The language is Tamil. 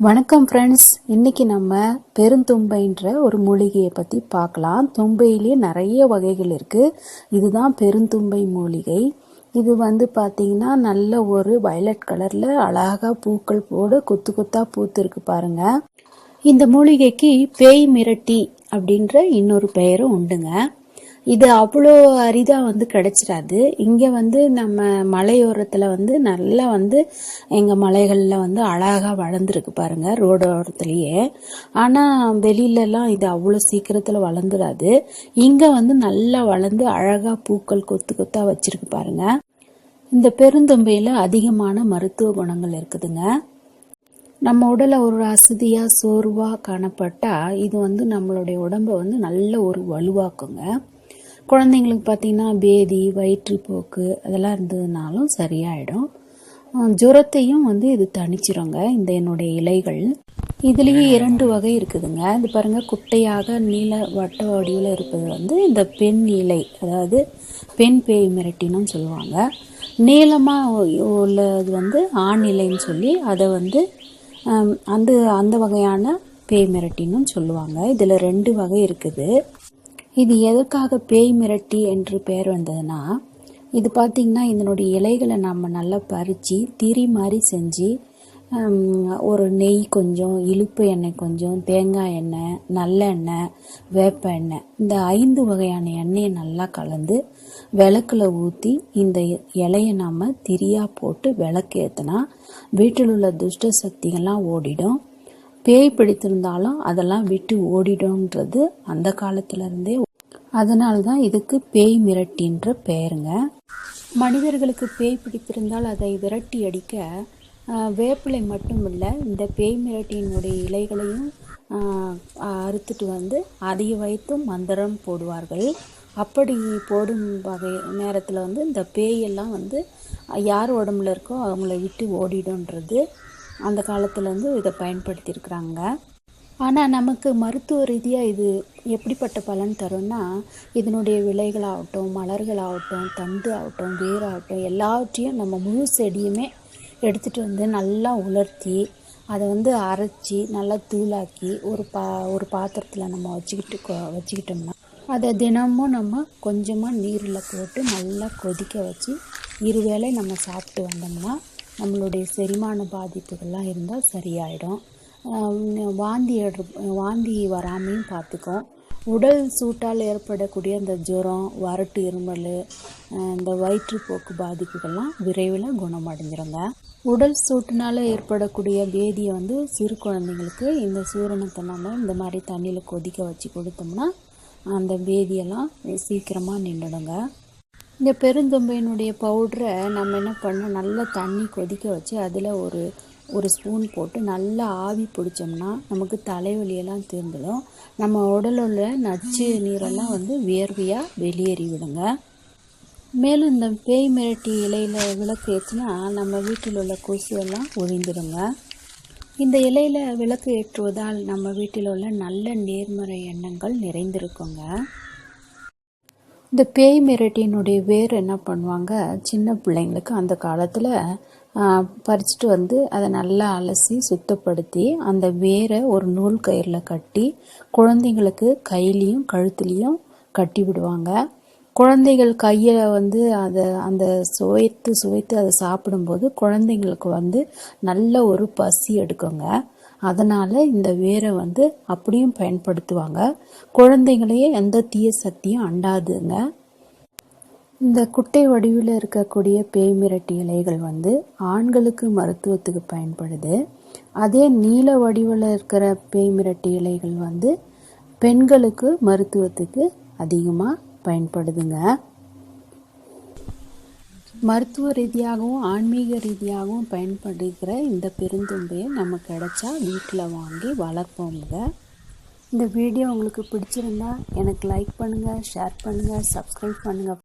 வணக்கம் ஃப்ரெண்ட்ஸ் இன்னைக்கு நம்ம பெருந்தும்பைன்ற ஒரு மூலிகையை பற்றி பார்க்கலாம். தும்பையிலேயே நிறைய வகைகள் இருக்குது இதுதான் பெருந்தும்பை மூலிகை. இது வந்து பார்த்தீங்கன்னா நல்ல ஒரு வயலட் கலரில் அழகாக பூக்கள் போடு கொத்து கொத்தாக பூத்துருக்கு பாருங்க. இந்த மூலிகைக்கு பேய் மிரட்டி அப்படின்ற இன்னொரு பெயரும் உண்டுங்க. இது அவ்வளோ அரிதாக வந்து கிடைச்சிடாது. இங்கே வந்து நம்ம மலையோரத்தில் வந்து நல்லா வந்து எங்கள் மலைகளில் வந்து அழகாக வளர்ந்துருக்கு பாருங்க ரோடோரத்துலேயே. ஆனால் வெளியிலலாம் இது அவ்வளோ சீக்கிரத்தில் வளர்ந்துடாது இங்கே வந்து நல்லா வளர்ந்து அழகாக பூக்கள் கொத்து கொத்தாக வச்சுருக்கு பாருங்க. இந்த பெருந்தொம்பையில் அதிகமான மருத்துவ குணங்கள் இருக்குதுங்க. நம்ம உடலை ஒரு அசதியாக சோர்வாக காணப்பட்டால் இது வந்து நம்மளுடைய உடம்பை வந்து நல்ல ஒரு வலுவாக்குங்க. குழந்தைங்களுக்கு பார்த்திங்கன்னா பேதி வயிற்றுப்போக்கு அதெல்லாம் இருந்ததுனாலும் சரியாயிடும். ஜுரத்தையும் வந்து இது தணிச்சிருங்க இந்த என்னுடைய இலைகள். இதுலேயே இரண்டு வகை இருக்குதுங்க. இது பாருங்கள் குட்டையாக நீல வட்ட வடிவில் இருப்பது வந்து இந்த பெண் இலை அதாவது பெண் பேய் மிரட்டினும் சொல்லுவாங்க. நீளமாக உள்ளது வந்து ஆண் இலைன்னு சொல்லி அதை வந்து அந்த அந்த வகையான பேய் மிரட்டினும் சொல்லுவாங்க. இதில் ரெண்டு வகை இருக்குது. இது எதற்காக பேய் மிரட்டி என்று பெயர் வந்ததுன்னா இது பார்த்திங்கன்னா இதனுடைய இலைகளை நம்ம நல்லா பறித்து திரி மாதிரி செஞ்சு ஒரு நெய் கொஞ்சம் இழுப்பு எண்ணெய் கொஞ்சம் தேங்காய் எண்ணெய் நல்லெண்ணெய் வேப்ப எண்ணெய் இந்த ஐந்து வகையான எண்ணெயை நல்லா கலந்து விளக்குல ஊற்றி இந்த இலையை நாம் திரியாக போட்டு விளக்கு ஏற்றினா வீட்டில் உள்ள துஷ்ட சக்திகள்லாம் ஓடிடும். பேய் பிடித்திருந்தாலும் அதெல்லாம் விட்டு ஓடிடும்ன்றது அந்த காலத்திலருந்தே. அதனால தான் இதுக்கு பேய் மிரட்டின்ற பெயருங்க. மனிதர்களுக்கு பேய் பிடித்திருந்தால் அதை விரட்டி அடிக்க வேப்பிலை மட்டும் இல்லை இந்த பேய் மிரட்டியினுடைய இலைகளையும் அறுத்துட்டு வந்து அதை வைத்தும் மந்திரம் போடுவார்கள். அப்படி போடும் வகை நேரத்தில் வந்து இந்த பேயெல்லாம் வந்து யார் உடம்புல இருக்கோ அவங்கள விட்டு ஓடிடும்ன்றது. அந்த காலத்துலேருந்து இதை பயன்படுத்தியிருக்கிறாங்க. ஆனால் நமக்கு மருத்துவ ரீதியாக இது எப்படிப்பட்ட பலன் தரும்னா இதனுடைய விலைகளாகட்டும் மலர்களாகட்டும் தண்டு ஆகட்டும் வேராகட்டும் எல்லாவற்றையும் நம்ம முழு செடியுமே எடுத்துகிட்டு வந்து நல்லா உலர்த்தி அதை வந்து அரைச்சி நல்லா தூளாக்கி ஒரு பா ஒரு பாத்திரத்தில் நம்ம வச்சுக்கிட்டு வச்சுக்கிட்டோம்னா அதை தினமும் நம்ம கொஞ்சமாக நீரில் போட்டு நல்லா கொதிக்க வச்சு இருவேளை நம்ம சாப்பிட்டு வந்தோம்னா நம்மளுடைய செரிமான பாதிப்புகள்லாம் இருந்தால் சரியாயிடும். வாந்தி எடு வாந்தி வராமையும் பார்த்துக்கும் உடல் சூட்டால் ஏற்படக்கூடிய அந்த ஜுரம் வறட்டு இருமல் இந்த வயிற்றுப்போக்கு பாதிப்புகள்லாம் விரைவில் குணமடைஞ்சிருங்க. உடல் சூட்டினால் ஏற்படக்கூடிய வேதியை வந்து சிறு குழந்தைங்களுக்கு இந்த சூரணத்தை நம்ம இந்த மாதிரி தண்ணியில் கொதிக்க வச்சு கொடுத்தோம்னா அந்த வேதியெல்லாம் சீக்கிரமாக நின்றுடுங்க. இந்த பெருந்தொம்பையினுடைய பவுடரை நம்ம என்ன பண்ணோம் நல்லா தண்ணி கொதிக்க வச்சு அதில் ஒரு ஒரு ஸ்பூன் போட்டு நல்லா ஆவி பிடிச்சோம்னா நமக்கு தலைவலியெல்லாம் தீர்ந்துடும். நம்ம உடலில் உள்ள நச்சு நீரெல்லாம் வந்து வியர்வையாக வெளியேறி விடுங்க மேலும் இந்த பேய் மிரட்டி இலையில் விளக்கு ஏற்றுனா நம்ம வீட்டில் உள்ள கொசு எல்லாம் ஒழிந்துடுங்க. இந்த இலையில் விளக்கு ஏற்றுவதால் நம்ம வீட்டில் உள்ள நல்ல நேர்மறை எண்ணங்கள் நிறைந்திருக்குங்க. இந்த பேய் மிரட்டியினுடைய வேர் என்ன பண்ணுவாங்க? சின்ன பிள்ளைங்களுக்கு அந்த காலத்தில் பறிச்சுட்டு வந்து அதை நல்லா அலசி சுத்தப்படுத்தி அந்த வேரை ஒரு நூல் கயிறில் கட்டி குழந்தைங்களுக்கு கையிலையும் கழுத்துலேயும் கட்டி விடுவாங்க. குழந்தைகள் கையை வந்து அதை அந்த சுவைத்து சுவைத்து அதை சாப்பிடும்போது குழந்தைங்களுக்கு வந்து நல்ல ஒரு பசி எடுக்குங்க. அதனால் இந்த வேரை வந்து அப்படியும் பயன்படுத்துவாங்க. குழந்தைங்களையே எந்த தீய சக்தியும் அண்டாதுங்க. இந்த குட்டை வடிவில் இருக்கக்கூடிய பேய் மிரட்டி இலைகள் வந்து ஆண்களுக்கு மருத்துவத்துக்கு பயன்படுது. அதே நீல வடிவில் இருக்கிற பேய் மிரட்டி இலைகள் வந்து பெண்களுக்கு மருத்துவத்துக்கு அதிகமாக பயன்படுதுங்க. மருத்துவ ரீதியாகவும் ஆன்மீக ரீதியாகவும் பயன்படுகிற இந்த பெருந்தும்பையை நம்ம கிடைச்சா வீட்டில் வாங்கி வளர்ப்போங்க இந்த வீடியோ உங்களுக்கு பிடிச்சிருந்தா எனக்கு லைக் பண்ணுங்கள் ஷேர் பண்ணுங்கள் சப்ஸ்கிரைப் பண்ணுங்கள்